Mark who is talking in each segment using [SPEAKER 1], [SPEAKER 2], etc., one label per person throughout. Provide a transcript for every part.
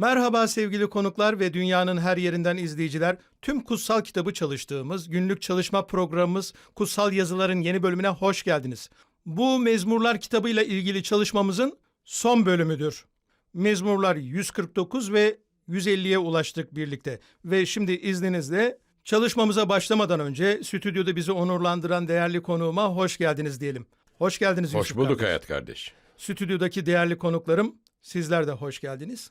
[SPEAKER 1] Merhaba sevgili konuklar ve dünyanın her yerinden izleyiciler. Tüm kutsal kitabı çalıştığımız günlük çalışma programımız Kutsal Yazıların yeni bölümüne hoş geldiniz. Bu Mezmurlar kitabıyla ilgili çalışmamızın son bölümüdür. Mezmurlar 149 ve 150'ye ulaştık birlikte. Ve şimdi izninizle çalışmamıza başlamadan önce stüdyoda bizi onurlandıran değerli konuğuma hoş geldiniz diyelim. Hoş geldiniz
[SPEAKER 2] Hoş
[SPEAKER 1] Yusuf
[SPEAKER 2] bulduk
[SPEAKER 1] kardeş.
[SPEAKER 2] Hayat kardeş.
[SPEAKER 1] Stüdyodaki değerli konuklarım, sizler de hoş geldiniz.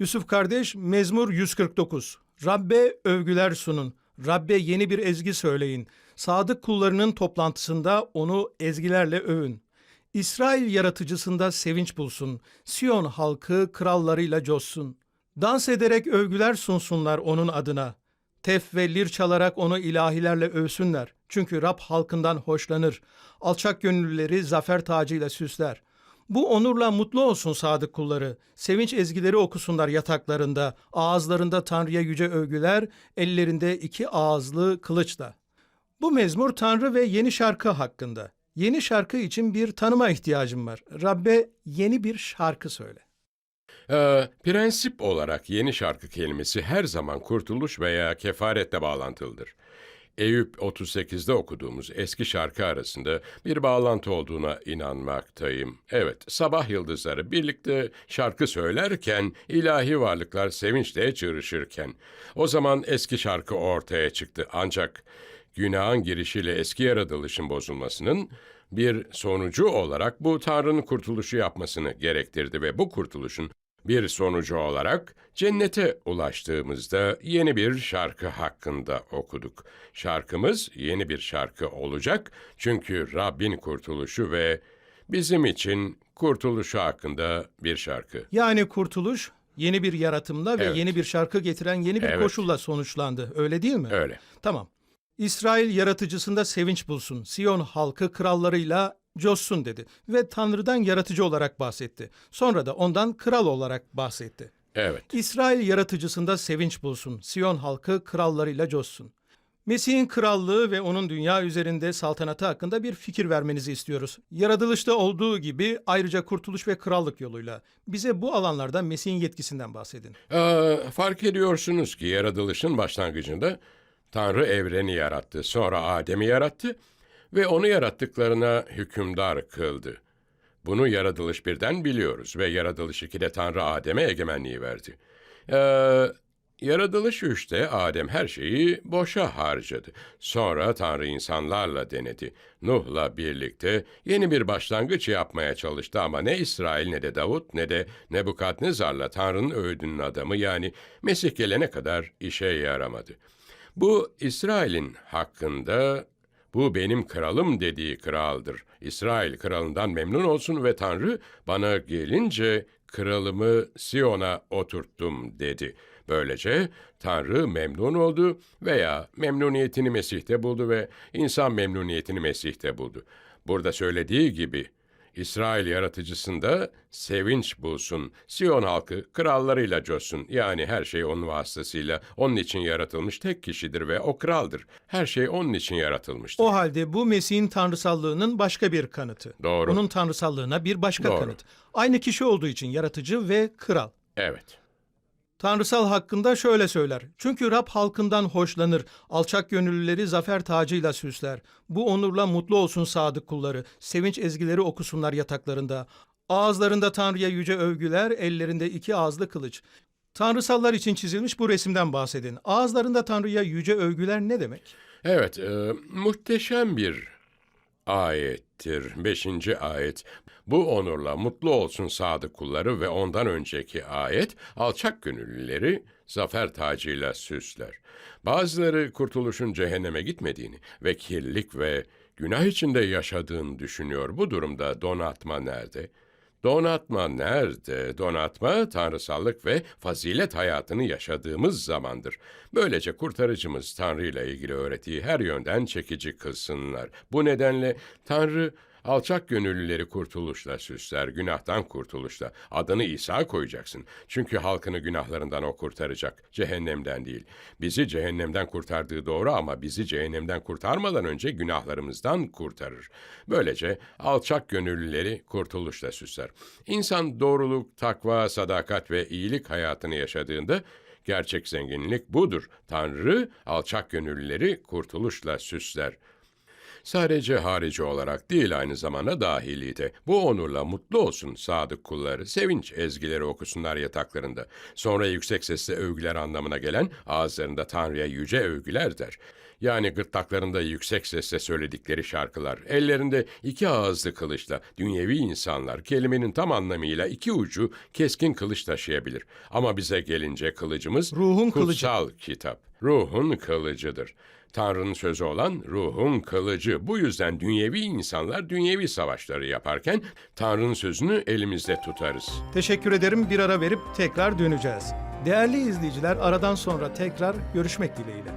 [SPEAKER 1] Yusuf kardeş, Mezmur 149. Rabbe övgüler sunun. Rabbe yeni bir ezgi söyleyin. Sadık kullarının toplantısında onu ezgilerle övün. İsrail yaratıcısında sevinç bulsun. Siyon halkı krallarıyla coşsun. Dans ederek övgüler sunsunlar onun adına. Tef ve lir çalarak onu ilahilerle övsünler. Çünkü Rab halkından hoşlanır. Alçak gönüllüleri zafer tacıyla süsler. Bu onurla mutlu olsun sadık kulları. Sevinç ezgileri okusunlar yataklarında. Ağızlarında Tanrı'ya yüce övgüler, ellerinde iki ağızlı kılıçla. Bu mezmur Tanrı ve yeni şarkı hakkında. Yeni şarkı için bir tanıma ihtiyacım var. Rabbe yeni bir şarkı söyle.
[SPEAKER 2] Ee, prensip olarak yeni şarkı kelimesi her zaman kurtuluş veya kefaretle bağlantılıdır. Eyüp 38'de okuduğumuz eski şarkı arasında bir bağlantı olduğuna inanmaktayım. Evet, sabah yıldızları birlikte şarkı söylerken, ilahi varlıklar sevinçle çığırışırken. O zaman eski şarkı ortaya çıktı. Ancak günahın girişiyle eski yaratılışın bozulmasının bir sonucu olarak bu Tanrı'nın kurtuluşu yapmasını gerektirdi ve bu kurtuluşun bir sonucu olarak cennete ulaştığımızda yeni bir şarkı hakkında okuduk. Şarkımız yeni bir şarkı olacak çünkü Rabbin kurtuluşu ve bizim için kurtuluşu hakkında bir şarkı.
[SPEAKER 1] Yani kurtuluş yeni bir yaratımla ve
[SPEAKER 2] Evet.
[SPEAKER 1] yeni bir şarkı getiren yeni bir
[SPEAKER 2] Evet.
[SPEAKER 1] koşulla sonuçlandı. Öyle değil mi?
[SPEAKER 2] Öyle.
[SPEAKER 1] Tamam. İsrail yaratıcısında sevinç bulsun. Siyon halkı krallarıyla coşsun dedi. Ve Tanrı'dan yaratıcı olarak bahsetti. Sonra da ondan kral olarak bahsetti.
[SPEAKER 2] Evet.
[SPEAKER 1] İsrail yaratıcısında sevinç bulsun. Siyon halkı krallarıyla coşsun. Mesih'in krallığı ve onun dünya üzerinde saltanatı hakkında bir fikir vermenizi istiyoruz. Yaratılışta olduğu gibi ayrıca kurtuluş ve krallık yoluyla. Bize bu alanlarda Mesih'in yetkisinden bahsedin.
[SPEAKER 2] Ee, fark ediyorsunuz ki yaratılışın başlangıcında Tanrı evreni yarattı, sonra Adem'i yarattı ve onu yarattıklarına hükümdar kıldı. Bunu yaratılış birden biliyoruz ve yaratılış 2'de Tanrı Adem'e egemenliği verdi. Ee, yaratılış 3'te Adem her şeyi boşa harcadı. Sonra Tanrı insanlarla denedi. Nuh'la birlikte yeni bir başlangıç yapmaya çalıştı ama ne İsrail ne de Davut ne de Nebukadnezar'la Tanrı'nın öğüdünün adamı yani Mesih gelene kadar işe yaramadı. Bu İsrail'in hakkında bu benim kralım dediği kraldır. İsrail kralından memnun olsun ve Tanrı bana gelince kralımı Siyon'a oturttum dedi. Böylece Tanrı memnun oldu veya memnuniyetini Mesih'te buldu ve insan memnuniyetini Mesih'te buldu. Burada söylediği gibi İsrail yaratıcısında sevinç bulsun. Siyon halkı krallarıyla coşsun. Yani her şey onun vasıtasıyla onun için yaratılmış tek kişidir ve o kraldır. Her şey onun için yaratılmıştır.
[SPEAKER 1] O halde bu Mesih'in tanrısallığının başka bir kanıtı.
[SPEAKER 2] Doğru.
[SPEAKER 1] Onun tanrısallığına bir başka
[SPEAKER 2] Doğru.
[SPEAKER 1] kanıt. Aynı kişi olduğu için yaratıcı ve kral.
[SPEAKER 2] Evet.
[SPEAKER 1] Tanrısal hakkında şöyle söyler. Çünkü Rab halkından hoşlanır. Alçak gönüllüleri zafer tacıyla süsler. Bu onurla mutlu olsun sadık kulları. Sevinç ezgileri okusunlar yataklarında. Ağızlarında Tanrı'ya yüce övgüler, ellerinde iki ağızlı kılıç. Tanrısallar için çizilmiş bu resimden bahsedin. Ağızlarında Tanrı'ya yüce övgüler ne demek?
[SPEAKER 2] Evet, e, muhteşem bir ayettir. Beşinci ayet. Bu onurla mutlu olsun sadık kulları ve ondan önceki ayet alçak gönüllüleri zafer tacıyla süsler. Bazıları kurtuluşun cehenneme gitmediğini ve kirlilik ve günah içinde yaşadığını düşünüyor. Bu durumda donatma nerede? Donatma nerede? Donatma, tanrısallık ve fazilet hayatını yaşadığımız zamandır. Böylece kurtarıcımız Tanrı ile ilgili öğrettiği her yönden çekici kılsınlar. Bu nedenle Tanrı alçak gönüllüleri kurtuluşla süsler, günahtan kurtuluşla. Adını İsa koyacaksın. Çünkü halkını günahlarından o kurtaracak, cehennemden değil. Bizi cehennemden kurtardığı doğru ama bizi cehennemden kurtarmadan önce günahlarımızdan kurtarır. Böylece alçak gönüllüleri kurtuluşla süsler. İnsan doğruluk, takva, sadakat ve iyilik hayatını yaşadığında gerçek zenginlik budur. Tanrı alçak gönüllüleri kurtuluşla süsler. Sadece harici olarak değil aynı zamanda dahili. Bu onurla mutlu olsun sadık kulları. Sevinç ezgileri okusunlar yataklarında. Sonra yüksek sesle övgüler anlamına gelen ağızlarında Tanrı'ya yüce övgüler der. Yani gırtlaklarında yüksek sesle söyledikleri şarkılar, ellerinde iki ağızlı kılıçla dünyevi insanlar kelimenin tam anlamıyla iki ucu keskin kılıç taşıyabilir. Ama bize gelince kılıcımız
[SPEAKER 1] Ruhun kılıcı.
[SPEAKER 2] kutsal kitap. Ruhun kılıcıdır. Tanrı'nın sözü olan ruhun kılıcı. Bu yüzden dünyevi insanlar dünyevi savaşları yaparken Tanrı'nın sözünü elimizde tutarız.
[SPEAKER 1] Teşekkür ederim. Bir ara verip tekrar döneceğiz. Değerli izleyiciler, aradan sonra tekrar görüşmek dileğiyle.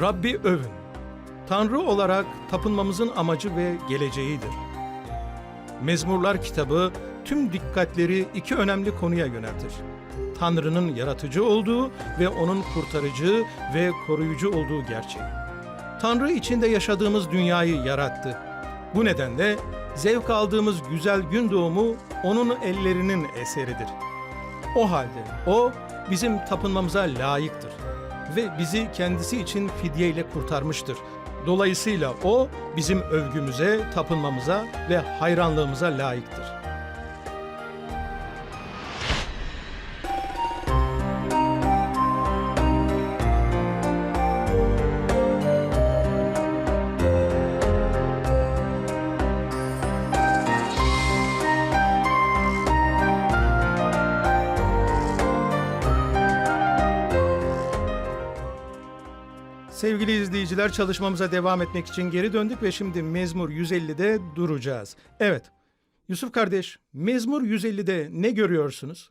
[SPEAKER 1] Rabbi övün. Tanrı olarak tapınmamızın amacı ve geleceğidir. Mezmurlar kitabı tüm dikkatleri iki önemli konuya yöneltir. Tanrı'nın yaratıcı olduğu ve onun kurtarıcı ve koruyucu olduğu gerçeği. Tanrı içinde yaşadığımız dünyayı yarattı. Bu nedenle zevk aldığımız güzel gün doğumu onun ellerinin eseridir. O halde o bizim tapınmamıza layıktır ve bizi kendisi için fidye ile kurtarmıştır. Dolayısıyla o bizim övgümüze, tapınmamıza ve hayranlığımıza layıktır. Sevgili izleyiciler çalışmamıza devam etmek için geri döndük ve şimdi Mezmur 150'de duracağız. Evet, Yusuf kardeş, Mezmur 150'de ne görüyorsunuz?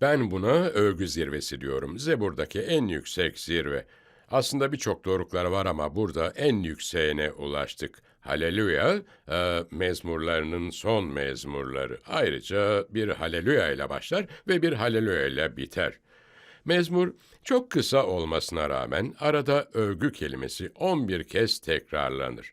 [SPEAKER 2] Ben buna övgü zirvesi diyorum. Zebur'daki en yüksek zirve. Aslında birçok doruklar var ama burada en yükseğine ulaştık. Haleluya, e, mezmurlarının son mezmurları. Ayrıca bir haleluya ile başlar ve bir haleluya ile biter. Mezmur çok kısa olmasına rağmen arada övgü kelimesi 11 kez tekrarlanır.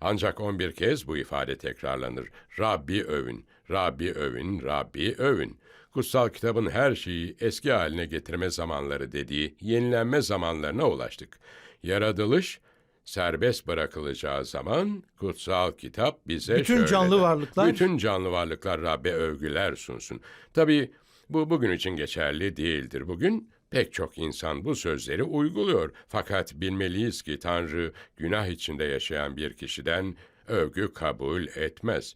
[SPEAKER 2] Ancak 11 kez bu ifade tekrarlanır. Rabbi övün, Rabbi övün, Rabbi övün. Kutsal kitabın her şeyi eski haline getirme zamanları dediği yenilenme zamanlarına ulaştık. Yaratılış serbest bırakılacağı zaman kutsal kitap bize
[SPEAKER 1] Bütün
[SPEAKER 2] şöyle
[SPEAKER 1] canlı
[SPEAKER 2] der.
[SPEAKER 1] varlıklar-
[SPEAKER 2] Bütün canlı varlıklar Rabbe övgüler sunsun. Tabii bu bugün için geçerli değildir. Bugün pek çok insan bu sözleri uyguluyor. Fakat bilmeliyiz ki Tanrı günah içinde yaşayan bir kişiden övgü kabul etmez.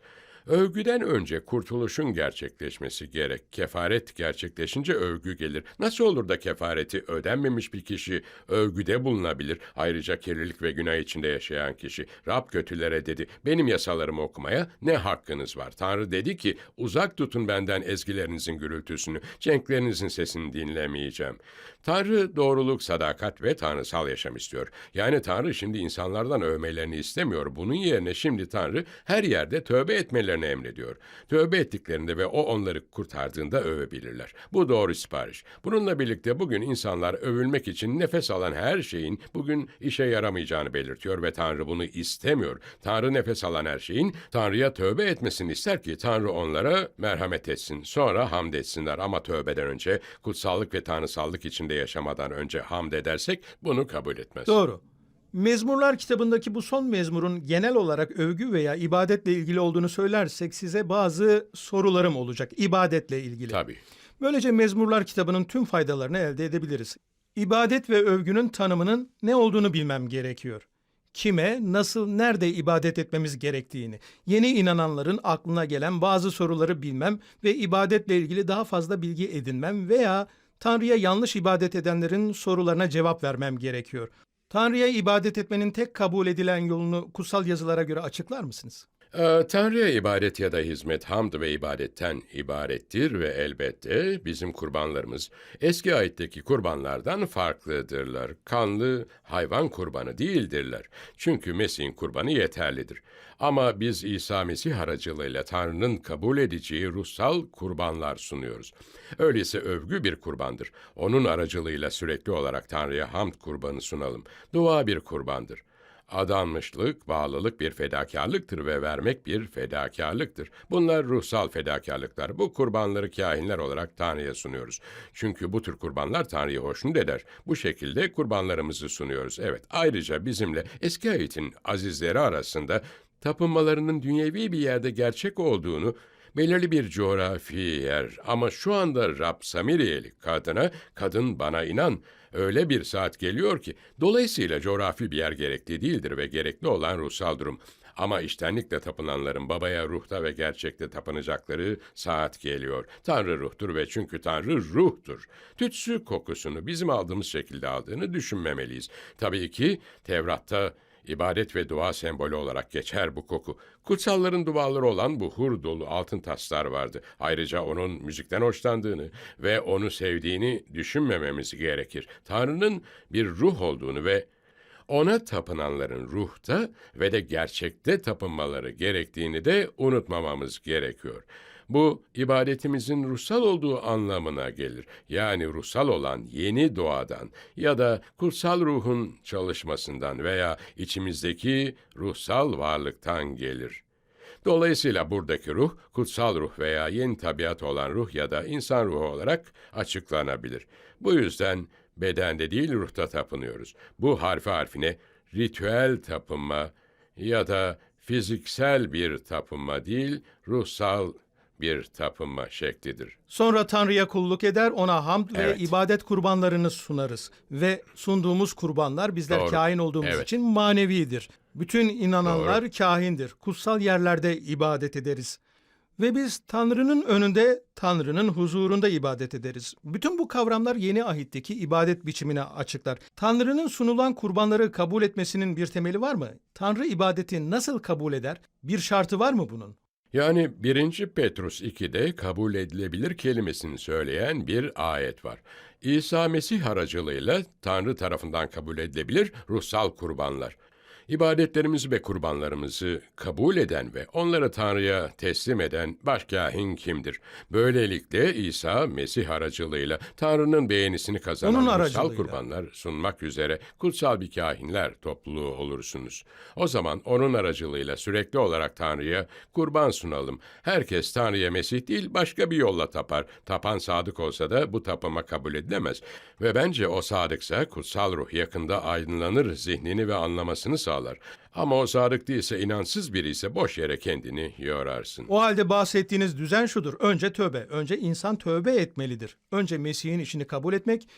[SPEAKER 2] Övgüden önce kurtuluşun gerçekleşmesi gerek. Kefaret gerçekleşince övgü gelir. Nasıl olur da kefareti ödenmemiş bir kişi övgüde bulunabilir? Ayrıca kirlilik ve günah içinde yaşayan kişi Rab kötülere dedi. Benim yasalarımı okumaya ne hakkınız var? Tanrı dedi ki uzak tutun benden ezgilerinizin gürültüsünü, cenklerinizin sesini dinlemeyeceğim. Tanrı doğruluk, sadakat ve tanrısal yaşam istiyor. Yani Tanrı şimdi insanlardan övmelerini istemiyor. Bunun yerine şimdi Tanrı her yerde tövbe etmelerini emrediyor. Tövbe ettiklerinde ve o onları kurtardığında övebilirler. Bu doğru sipariş. Bununla birlikte bugün insanlar övülmek için nefes alan her şeyin bugün işe yaramayacağını belirtiyor ve Tanrı bunu istemiyor. Tanrı nefes alan her şeyin Tanrı'ya tövbe etmesini ister ki Tanrı onlara merhamet etsin. Sonra hamd etsinler ama tövbeden önce kutsallık ve tanrısallık içinde yaşamadan önce hamd edersek bunu kabul etmez.
[SPEAKER 1] Doğru. Mezmurlar kitabındaki bu son mezmurun genel olarak övgü veya ibadetle ilgili olduğunu söylersek size bazı sorularım olacak ibadetle ilgili.
[SPEAKER 2] Tabii.
[SPEAKER 1] Böylece Mezmurlar kitabının tüm faydalarını elde edebiliriz. İbadet ve övgünün tanımının ne olduğunu bilmem gerekiyor. Kime, nasıl, nerede ibadet etmemiz gerektiğini, yeni inananların aklına gelen bazı soruları bilmem ve ibadetle ilgili daha fazla bilgi edinmem veya Tanrı'ya yanlış ibadet edenlerin sorularına cevap vermem gerekiyor. Tanrı'ya ibadet etmenin tek kabul edilen yolunu kutsal yazılara göre açıklar mısınız?
[SPEAKER 2] Ee, Tanrı'ya ibadet ya da hizmet hamd ve ibadetten ibarettir ve elbette bizim kurbanlarımız eski ayetteki kurbanlardan farklıdırlar. Kanlı hayvan kurbanı değildirler. Çünkü Mesih'in kurbanı yeterlidir. Ama biz İsa Mesih aracılığıyla Tanrı'nın kabul edeceği ruhsal kurbanlar sunuyoruz. Öyleyse övgü bir kurbandır. Onun aracılığıyla sürekli olarak Tanrı'ya hamd kurbanı sunalım. Dua bir kurbandır. Adanmışlık, bağlılık bir fedakarlıktır ve vermek bir fedakarlıktır. Bunlar ruhsal fedakarlıklar. Bu kurbanları kahinler olarak Tanrı'ya sunuyoruz. Çünkü bu tür kurbanlar Tanrı'yı hoşnut eder. Bu şekilde kurbanlarımızı sunuyoruz. Evet, ayrıca bizimle eski ayetin azizleri arasında tapınmalarının dünyevi bir yerde gerçek olduğunu belirli bir coğrafi yer ama şu anda Rab Samiriyeli kadına kadın bana inan öyle bir saat geliyor ki dolayısıyla coğrafi bir yer gerekli değildir ve gerekli olan ruhsal durum. Ama iştenlikle tapınanların babaya ruhta ve gerçekte tapınacakları saat geliyor. Tanrı ruhtur ve çünkü Tanrı ruhtur. Tütsü kokusunu bizim aldığımız şekilde aldığını düşünmemeliyiz. Tabii ki Tevrat'ta İbadet ve dua sembolü olarak geçer bu koku. Kutsalların duaları olan buhur dolu altın taslar vardı. Ayrıca onun müzikten hoşlandığını ve onu sevdiğini düşünmememiz gerekir. Tanrı'nın bir ruh olduğunu ve ona tapınanların ruhta ve de gerçekte tapınmaları gerektiğini de unutmamamız gerekiyor. Bu ibadetimizin ruhsal olduğu anlamına gelir. Yani ruhsal olan yeni doğadan ya da kutsal ruhun çalışmasından veya içimizdeki ruhsal varlıktan gelir. Dolayısıyla buradaki ruh, kutsal ruh veya yeni tabiat olan ruh ya da insan ruhu olarak açıklanabilir. Bu yüzden bedende değil ruhta tapınıyoruz. Bu harfi harfine ritüel tapınma ya da fiziksel bir tapınma değil, ruhsal bir tapınma şeklidir.
[SPEAKER 1] Sonra Tanrı'ya kulluk eder, ona hamd ve
[SPEAKER 2] Evet.
[SPEAKER 1] ibadet kurbanlarını sunarız. Ve sunduğumuz kurbanlar bizler
[SPEAKER 2] Doğru.
[SPEAKER 1] kahin olduğumuz
[SPEAKER 2] Evet.
[SPEAKER 1] için manevidir. Bütün inananlar kahindir. Kutsal yerlerde ibadet ederiz. Ve biz Tanrı'nın önünde, Tanrı'nın huzurunda ibadet ederiz. Bütün bu kavramlar yeni ahitteki ibadet biçimini açıklar. Tanrı'nın sunulan kurbanları kabul etmesinin bir temeli var mı? Tanrı ibadeti nasıl kabul eder? Bir şartı var mı bunun?
[SPEAKER 2] Yani 1. Petrus 2'de kabul edilebilir kelimesini söyleyen bir ayet var. İsa Mesih aracılığıyla Tanrı tarafından kabul edilebilir ruhsal kurbanlar. İbadetlerimizi ve kurbanlarımızı kabul eden ve onları Tanrı'ya teslim eden başkahin kimdir? Böylelikle İsa Mesih aracılığıyla Tanrı'nın beğenisini kazanan
[SPEAKER 1] aracılığıyla.
[SPEAKER 2] kurbanlar sunmak üzere kutsal bir kahinler topluluğu olursunuz. O zaman onun aracılığıyla sürekli olarak Tanrı'ya kurban sunalım. Herkes Tanrı'ya Mesih değil başka bir yolla tapar. Tapan sadık olsa da bu tapıma kabul edilemez. Ve bence o sadıksa kutsal ruh yakında aydınlanır, zihnini ve anlamasını sağlar. Ama o sadık değilse, inançsız biri ise boş yere kendini yorarsın.
[SPEAKER 1] O halde bahsettiğiniz düzen şudur. Önce tövbe. Önce insan tövbe etmelidir. Önce Mesih'in işini kabul etmek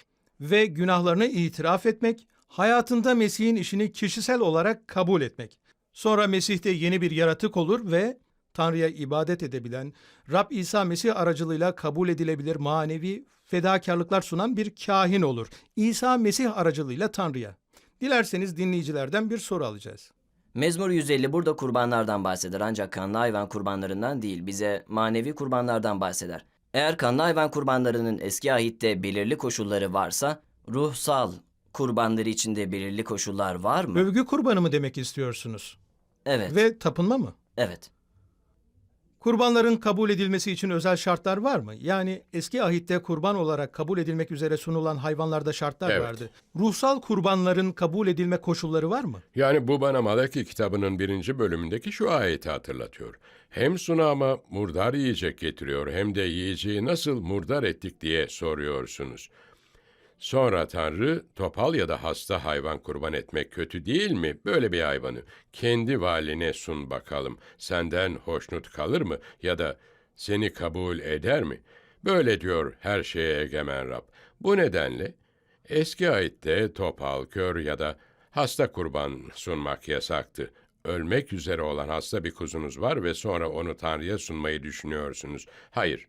[SPEAKER 1] ve günahlarını itiraf etmek, hayatında Mesih'in işini kişisel olarak kabul etmek. Sonra Mesih'te yeni bir yaratık olur ve Tanrı'ya ibadet edebilen, Rab İsa Mesih aracılığıyla kabul edilebilir manevi fedakarlıklar sunan bir kahin olur. İsa Mesih aracılığıyla Tanrı'ya. Dilerseniz dinleyicilerden bir soru alacağız.
[SPEAKER 3] Mezmur 150 burada kurbanlardan bahseder ancak kanlı hayvan kurbanlarından değil bize manevi kurbanlardan bahseder. Eğer kanlı hayvan kurbanlarının eski ahitte belirli koşulları varsa ruhsal kurbanları içinde belirli koşullar var mı?
[SPEAKER 1] Övgü kurbanı mı demek istiyorsunuz?
[SPEAKER 3] Evet.
[SPEAKER 1] Ve tapınma mı?
[SPEAKER 3] Evet.
[SPEAKER 1] Kurbanların kabul edilmesi için özel şartlar var mı? Yani eski ahitte kurban olarak kabul edilmek üzere sunulan hayvanlarda şartlar
[SPEAKER 2] Evet.
[SPEAKER 1] vardı. Ruhsal kurbanların kabul edilme koşulları var mı?
[SPEAKER 2] Yani bu bana Malaki kitabının birinci bölümündeki şu ayeti hatırlatıyor. Hem sunama murdar yiyecek getiriyor hem de yiyeceği nasıl murdar ettik diye soruyorsunuz. Sonra Tanrı topal ya da hasta hayvan kurban etmek kötü değil mi? Böyle bir hayvanı kendi valine sun bakalım. Senden hoşnut kalır mı ya da seni kabul eder mi? Böyle diyor her şeye egemen Rab. Bu nedenle eski ahitte topal, kör ya da hasta kurban sunmak yasaktı. Ölmek üzere olan hasta bir kuzunuz var ve sonra onu Tanrı'ya sunmayı düşünüyorsunuz. Hayır,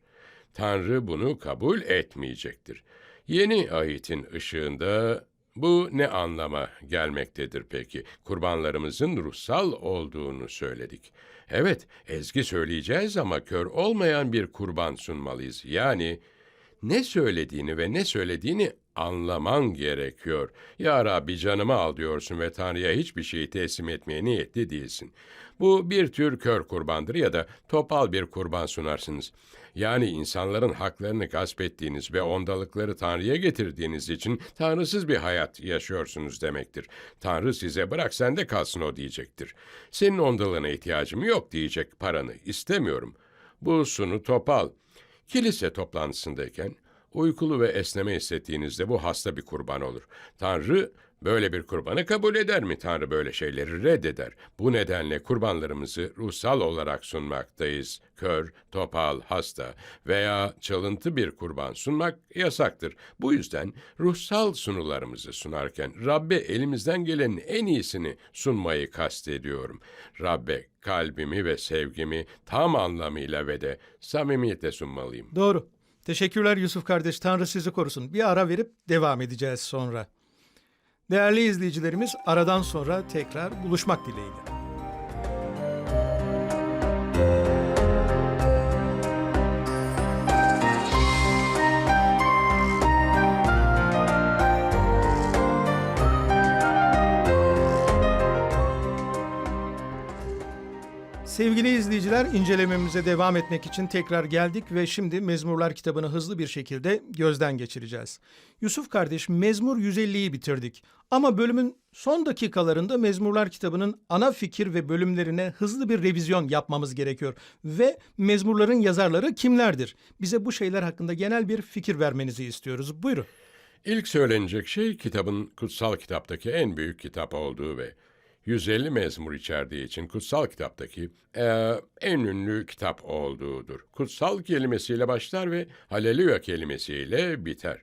[SPEAKER 2] Tanrı bunu kabul etmeyecektir. Yeni ahitin ışığında bu ne anlama gelmektedir peki? Kurbanlarımızın ruhsal olduğunu söyledik. Evet, ezgi söyleyeceğiz ama kör olmayan bir kurban sunmalıyız. Yani ne söylediğini ve ne söylediğini anlaman gerekiyor. Ya Rabbi canımı al diyorsun ve Tanrı'ya hiçbir şeyi teslim etmeye niyetli değilsin. Bu bir tür kör kurbandır ya da topal bir kurban sunarsınız. Yani insanların haklarını gasp ettiğiniz ve ondalıkları Tanrı'ya getirdiğiniz için tanrısız bir hayat yaşıyorsunuz demektir. Tanrı size bırak sende kalsın o diyecektir. Senin ondalığına ihtiyacım yok diyecek paranı istemiyorum. Bu sunu topal. Kilise toplantısındayken uykulu ve esneme hissettiğinizde bu hasta bir kurban olur. Tanrı böyle bir kurbanı kabul eder mi? Tanrı böyle şeyleri reddeder. Bu nedenle kurbanlarımızı ruhsal olarak sunmaktayız. Kör, topal, hasta veya çalıntı bir kurban sunmak yasaktır. Bu yüzden ruhsal sunularımızı sunarken Rabbe elimizden gelenin en iyisini sunmayı kastediyorum. Rabbe kalbimi ve sevgimi tam anlamıyla ve de samimiyetle sunmalıyım.
[SPEAKER 1] Doğru. Teşekkürler Yusuf kardeş. Tanrı sizi korusun. Bir ara verip devam edeceğiz sonra. Değerli izleyicilerimiz aradan sonra tekrar buluşmak dileğiyle. Sevgili izleyiciler, incelememize devam etmek için tekrar geldik ve şimdi Mezmurlar kitabını hızlı bir şekilde gözden geçireceğiz. Yusuf kardeş, Mezmur 150'yi bitirdik. Ama bölümün son dakikalarında Mezmurlar kitabının ana fikir ve bölümlerine hızlı bir revizyon yapmamız gerekiyor. Ve Mezmurların yazarları kimlerdir? Bize bu şeyler hakkında genel bir fikir vermenizi istiyoruz. Buyurun.
[SPEAKER 2] İlk söylenecek şey kitabın kutsal kitaptaki en büyük kitap olduğu ve 150 mezmur içerdiği için kutsal kitaptaki eee, en ünlü kitap olduğudur. Kutsal kelimesiyle başlar ve haleluya kelimesiyle biter.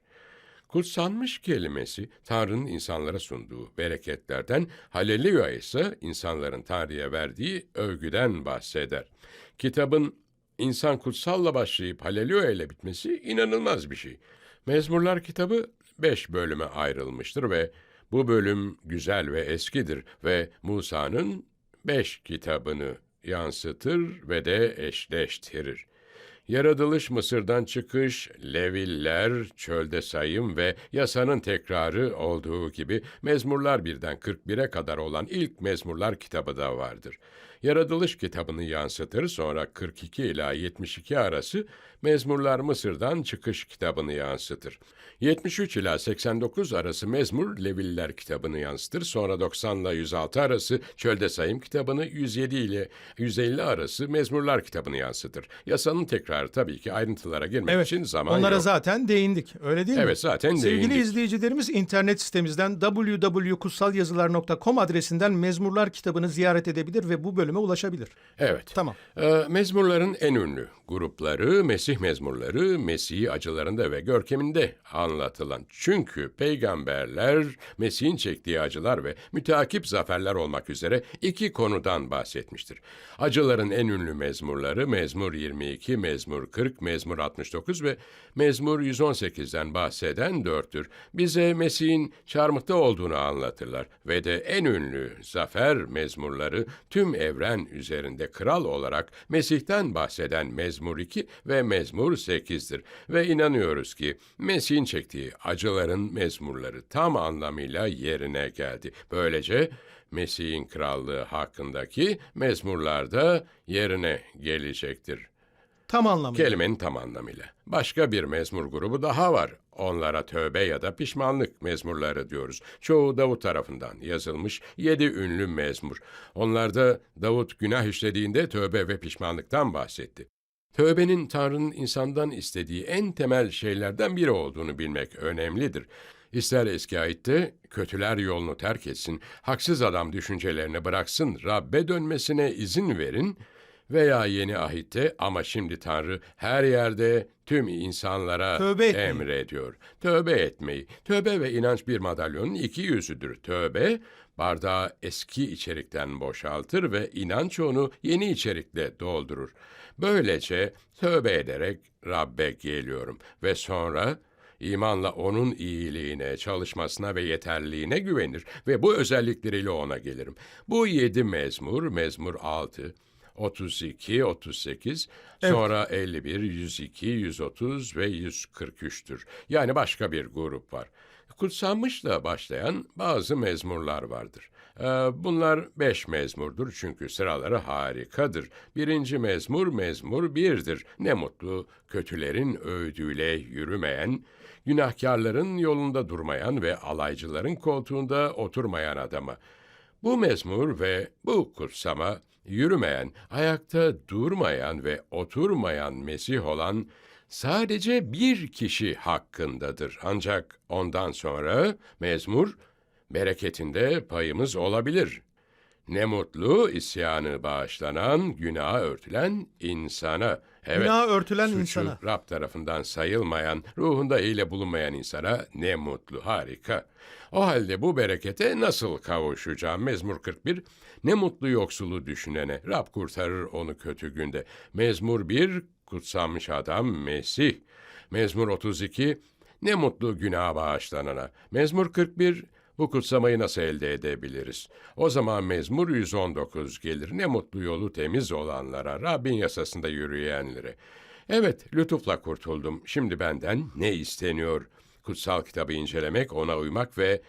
[SPEAKER 2] Kutsanmış kelimesi Tanrı'nın insanlara sunduğu bereketlerden, haleluya ise insanların Tanrı'ya verdiği övgüden bahseder. Kitabın insan kutsalla başlayıp haleluya ile bitmesi inanılmaz bir şey. Mezmurlar kitabı beş bölüme ayrılmıştır ve bu bölüm güzel ve eskidir ve Musa'nın beş kitabını yansıtır ve de eşleştirir. Yaratılış Mısır'dan çıkış, Leviller, çölde sayım ve yasanın tekrarı olduğu gibi mezmurlar birden 41'e kadar olan ilk mezmurlar kitabı da vardır. Yaratılış kitabını yansıtır sonra 42 ila 72 arası mezmurlar Mısır'dan çıkış kitabını yansıtır. 73 ila 89 arası mezmur Leviller kitabını yansıtır. Sonra 90 ile 106 arası çölde sayım kitabını 107 ile 150 arası mezmurlar kitabını yansıtır. Yasanın tekrarı tabii ki ayrıntılara girmek
[SPEAKER 1] Evet,
[SPEAKER 2] için zaman
[SPEAKER 1] onlara
[SPEAKER 2] yok.
[SPEAKER 1] zaten değindik. Öyle değil mi?
[SPEAKER 2] Evet, zaten
[SPEAKER 1] Sevgili
[SPEAKER 2] değindik.
[SPEAKER 1] izleyicilerimiz internet sitemizden www.kutsalyazılar.com adresinden Mezmurlar kitabını ziyaret edebilir ve bu bölüme ulaşabilir.
[SPEAKER 2] Evet.
[SPEAKER 1] Tamam.
[SPEAKER 2] Ee, mezmurların en ünlü grupları Mesih mezmurları, Mesih'i acılarında ve görkeminde anlatılan. Çünkü peygamberler Mesih'in çektiği acılar ve müteakip zaferler olmak üzere iki konudan bahsetmiştir. Acıların en ünlü mezmurları Mezmur 22, Mezmur 40, Mezmur 69 ve Mezmur 118'den bahseden dörttür. Bize Mesih'in çarmıhta olduğunu anlatırlar ve de en ünlü zafer mezmurları tüm evren üzerinde kral olarak Mesih'ten bahseden Mezmur 2 ve Mezmur 8'dir. Ve inanıyoruz ki Mesih'in çektiği acıların mezmurları tam anlamıyla yerine geldi. Böylece Mesih'in krallığı hakkındaki mezmurlar da yerine gelecektir.
[SPEAKER 1] Tam anlamıyla.
[SPEAKER 2] Kelimenin tam anlamıyla. Başka bir mezmur grubu daha var. Onlara tövbe ya da pişmanlık mezmurları diyoruz. Çoğu Davut tarafından yazılmış yedi ünlü mezmur. Onlarda Davut günah işlediğinde tövbe ve pişmanlıktan bahsetti. Tövbenin Tanrı'nın insandan istediği en temel şeylerden biri olduğunu bilmek önemlidir. İster eski ahitte kötüler yolunu terk etsin, haksız adam düşüncelerini bıraksın, Rabbe dönmesine izin verin veya yeni ahitte ama şimdi Tanrı her yerde tüm insanlara
[SPEAKER 1] Tövbe etmeyi.
[SPEAKER 2] emrediyor. Tövbe etmeyi. Tövbe ve inanç bir madalyonun iki yüzüdür. Tövbe, bardağı eski içerikten boşaltır ve inanç onu yeni içerikle doldurur. Böylece tövbe ederek Rabbe geliyorum ve sonra imanla onun iyiliğine, çalışmasına ve yeterliliğine güvenir ve bu özellikleriyle ona gelirim. Bu yedi mezmur, mezmur 6, 32, 38, sonra 51, 102, 130 ve 143'tür. Yani başka bir grup var. Kutsanmışla başlayan bazı mezmurlar vardır. Ee, Bunlar beş mezmurdur çünkü sıraları harikadır. Birinci mezmur mezmur birdir. Ne mutlu kötülerin öğüdüyle yürümeyen, günahkarların yolunda durmayan ve alaycıların koltuğunda oturmayan adama. Bu mezmur ve bu kutsama yürümeyen, ayakta durmayan ve oturmayan Mesih olan sadece bir kişi hakkındadır. Ancak ondan sonra mezmur bereketinde payımız olabilir. Ne mutlu isyanı bağışlanan, günah örtülen insana. Evet,
[SPEAKER 1] Günah örtülen
[SPEAKER 2] suçu
[SPEAKER 1] insana.
[SPEAKER 2] Rab tarafından sayılmayan, ruhunda ile bulunmayan insana ne mutlu, harika. O halde bu berekete nasıl kavuşacağım? Mezmur 41, ne mutlu yoksulu düşünene, Rab kurtarır onu kötü günde. Mezmur 1, kutsanmış adam Mesih. Mezmur 32, ne mutlu günah bağışlanana. Mezmur 41, bu kutsamayı nasıl elde edebiliriz? O zaman Mezmur 119 gelir. Ne mutlu yolu temiz olanlara, Rabbin yasasında yürüyenlere. Evet, lütufla kurtuldum. Şimdi benden ne isteniyor? Kutsal kitabı incelemek, ona uymak ve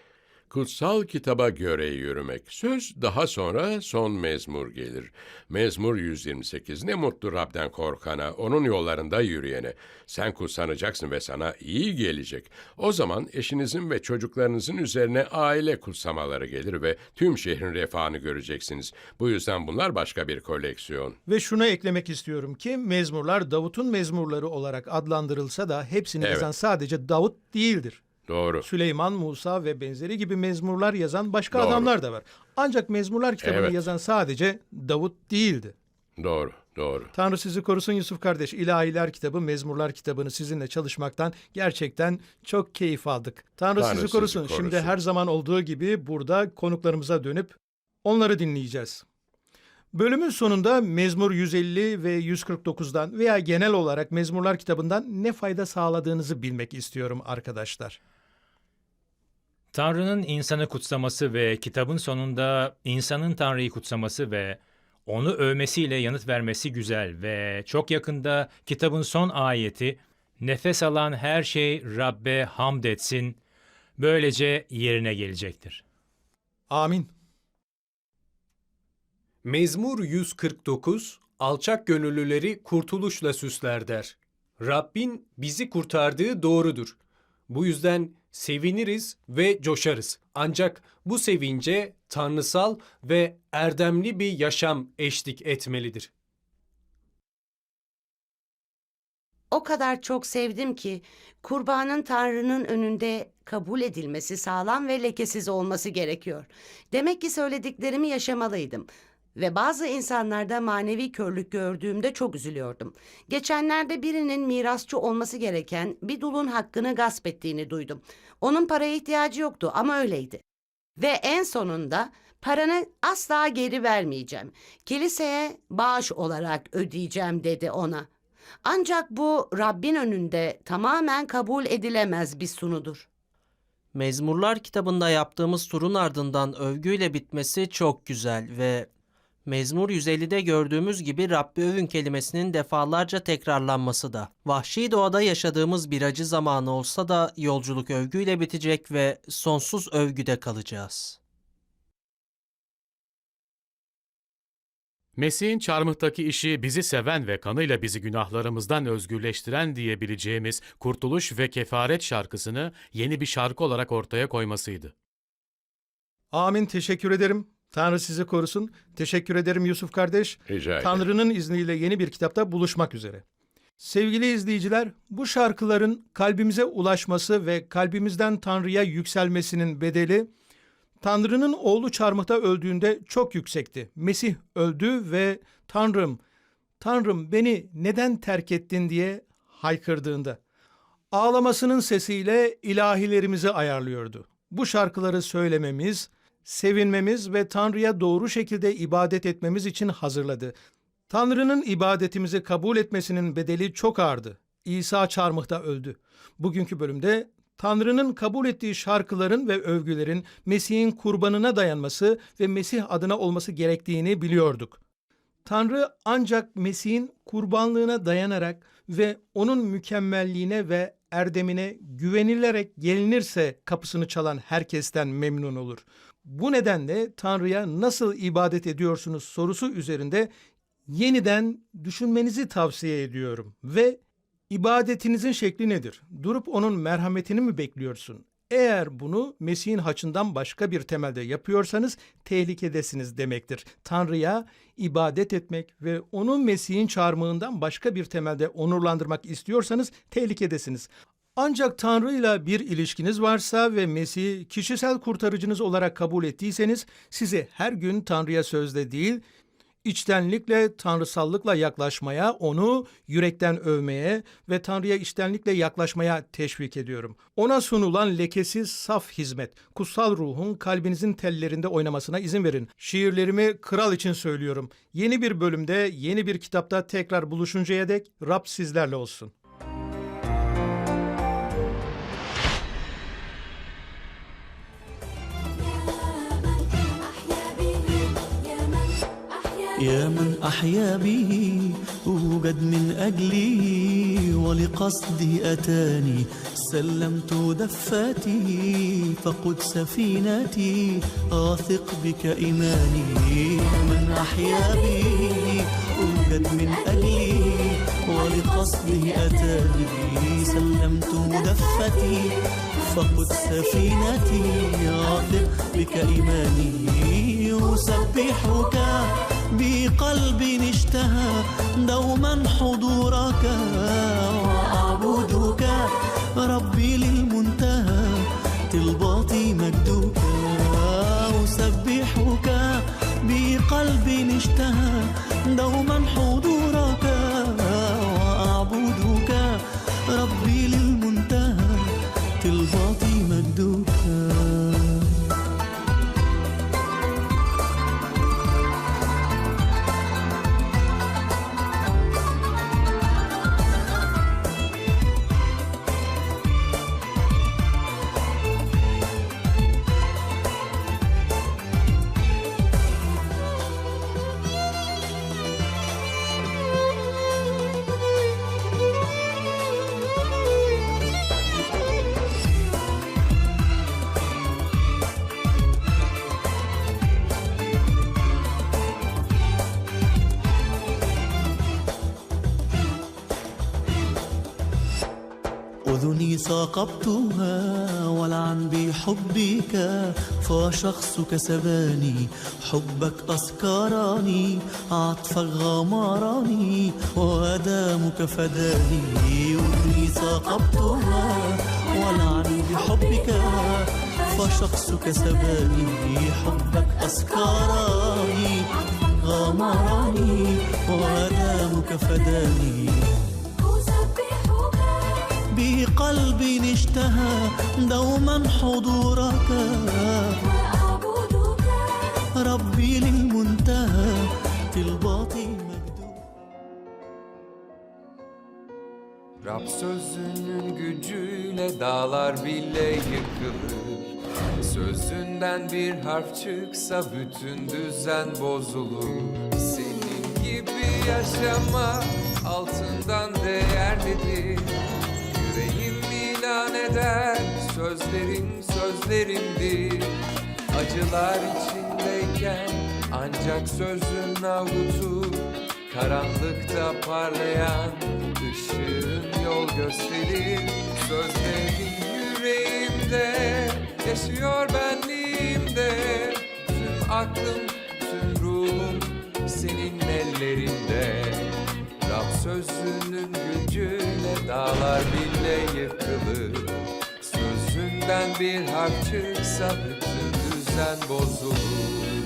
[SPEAKER 2] kutsal kitaba göre yürümek. Söz daha sonra son mezmur gelir. Mezmur 128. Ne mutlu Rab'den korkana, onun yollarında yürüyene. Sen kutsanacaksın ve sana iyi gelecek. O zaman eşinizin ve çocuklarınızın üzerine aile kutsamaları gelir ve tüm şehrin refahını göreceksiniz. Bu yüzden bunlar başka bir koleksiyon.
[SPEAKER 1] Ve şunu eklemek istiyorum ki mezmurlar Davut'un mezmurları olarak adlandırılsa da hepsini
[SPEAKER 2] Evet.
[SPEAKER 1] yazan sadece Davut değildir.
[SPEAKER 2] Doğru.
[SPEAKER 1] Süleyman, Musa ve benzeri gibi mezmurlar yazan başka
[SPEAKER 2] Doğru.
[SPEAKER 1] adamlar da var. Ancak mezmurlar kitabını
[SPEAKER 2] Evet.
[SPEAKER 1] yazan sadece Davut değildi.
[SPEAKER 2] Doğru. Doğru.
[SPEAKER 1] Tanrı sizi korusun Yusuf kardeş. İlahiler kitabı, mezmurlar kitabını sizinle çalışmaktan gerçekten çok keyif aldık. Tanrı,
[SPEAKER 2] Tanrı
[SPEAKER 1] sizi
[SPEAKER 2] sizi
[SPEAKER 1] korusun. Şimdi
[SPEAKER 2] korusun.
[SPEAKER 1] her zaman olduğu gibi burada konuklarımıza dönüp onları dinleyeceğiz. Bölümün sonunda Mezmur 150 ve 149'dan veya genel olarak Mezmurlar kitabından ne fayda sağladığınızı bilmek istiyorum arkadaşlar.
[SPEAKER 4] Tanrı'nın insanı kutsaması ve kitabın sonunda insanın Tanrı'yı kutsaması ve onu övmesiyle yanıt vermesi güzel ve çok yakında kitabın son ayeti nefes alan her şey Rabbe hamd etsin böylece yerine gelecektir.
[SPEAKER 1] Amin.
[SPEAKER 5] Mezmur 149, alçak gönüllüleri kurtuluşla süsler der. Rabbin bizi kurtardığı doğrudur. Bu yüzden seviniriz ve coşarız. Ancak bu sevince tanrısal ve erdemli bir yaşam eşlik etmelidir.
[SPEAKER 6] O kadar çok sevdim ki kurbanın Tanrı'nın önünde kabul edilmesi sağlam ve lekesiz olması gerekiyor. Demek ki söylediklerimi yaşamalıydım. Ve bazı insanlarda manevi körlük gördüğümde çok üzülüyordum. Geçenlerde birinin mirasçı olması gereken bir dulun hakkını gasp ettiğini duydum. Onun paraya ihtiyacı yoktu ama öyleydi. Ve en sonunda paranı asla geri vermeyeceğim. Kiliseye bağış olarak ödeyeceğim dedi ona. Ancak bu Rabbin önünde tamamen kabul edilemez bir sunudur.
[SPEAKER 7] Mezmurlar kitabında yaptığımız turun ardından övgüyle bitmesi çok güzel ve Mezmur 150'de gördüğümüz gibi Rabbi övün kelimesinin defalarca tekrarlanması da. Vahşi doğada yaşadığımız bir acı zamanı olsa da yolculuk övgüyle bitecek ve sonsuz övgüde kalacağız.
[SPEAKER 8] Mesih'in çarmıhtaki işi bizi seven ve kanıyla bizi günahlarımızdan özgürleştiren diyebileceğimiz kurtuluş ve kefaret şarkısını yeni bir şarkı olarak ortaya koymasıydı.
[SPEAKER 1] Amin. Teşekkür ederim. Tanrı sizi korusun. Teşekkür ederim Yusuf kardeş.
[SPEAKER 2] Rica ederim.
[SPEAKER 1] Tanrı'nın izniyle yeni bir kitapta buluşmak üzere. Sevgili izleyiciler, bu şarkıların kalbimize ulaşması ve kalbimizden Tanrı'ya yükselmesinin bedeli Tanrı'nın oğlu çarmıhta öldüğünde çok yüksekti. Mesih öldü ve Tanrım, Tanrım beni neden terk ettin diye haykırdığında. Ağlamasının sesiyle ilahilerimizi ayarlıyordu. Bu şarkıları söylememiz, sevinmemiz ve Tanrı'ya doğru şekilde ibadet etmemiz için hazırladı. Tanrı'nın ibadetimizi kabul etmesinin bedeli çok ağırdı. İsa çarmıhta öldü. Bugünkü bölümde Tanrı'nın kabul ettiği şarkıların ve övgülerin Mesih'in kurbanına dayanması ve Mesih adına olması gerektiğini biliyorduk. Tanrı ancak Mesih'in kurbanlığına dayanarak ve onun mükemmelliğine ve erdemine güvenilerek gelinirse kapısını çalan herkesten memnun olur. Bu nedenle Tanrı'ya nasıl ibadet ediyorsunuz sorusu üzerinde yeniden düşünmenizi tavsiye ediyorum ve ibadetinizin şekli nedir? Durup onun merhametini mi bekliyorsun? Eğer bunu Mesih'in haçından başka bir temelde yapıyorsanız tehlikedesiniz demektir. Tanrı'ya ibadet etmek ve onu Mesih'in çarmığından başka bir temelde onurlandırmak istiyorsanız tehlikedesiniz. Ancak Tanrı'yla bir ilişkiniz varsa ve Mesih'i kişisel kurtarıcınız olarak kabul ettiyseniz sizi her gün Tanrı'ya sözle değil, içtenlikle, tanrısallıkla yaklaşmaya, onu yürekten övmeye ve Tanrı'ya içtenlikle yaklaşmaya teşvik ediyorum. Ona sunulan lekesiz, saf hizmet, kutsal ruhun kalbinizin tellerinde oynamasına izin verin. Şiirlerimi kral için söylüyorum. Yeni bir bölümde, yeni bir kitapta tekrar buluşuncaya dek Rab sizlerle olsun.
[SPEAKER 9] يا من أحيا به أوجد من أجلي ولقصدي أتاني سلمت دفاتي فقد سفينتي أثق بك إيماني يا من أحيا به أوجد من أجلي ولقصدي أتاني سلمت دفتي فقد سفينتي أثق بك اشتهى دوما حضورك. وأعبدك ربي للمنتهى طلباتي مجدك. أسبحك بقلب اشتهى دوما حضورك. ثاقبتها ولعن بحبك فشخصك سباني. حبك أسكرني عطفك غمرني وأدامك فداني. أذني ثاقبتها ولعن بحبك فشخصك سباني. حبك أسكرني غمرني وأدامك فداني. بقلب اشتهى دوما حضورك ربي للمنتهى طلباتي مجدود
[SPEAKER 10] Rab sözünün gücüyle dağlar bile yıkılır Sözünden bir harf çıksa bütün düzen bozulur Senin gibi yaşamak altından değerlidir Yüreğim ilan eder sözlerin sözlerimdir Acılar içindeyken ancak sözün avutur Karanlıkta parlayan ışığın yol gösterir Sözlerin yüreğimde yaşıyor benliğimde. Tüm aklım, tüm ruhum senin ellerinde. Rab sözünün gücüyle dağlar bile yıkılır. Sözünden bir harf çıksa bütün düzen bozulur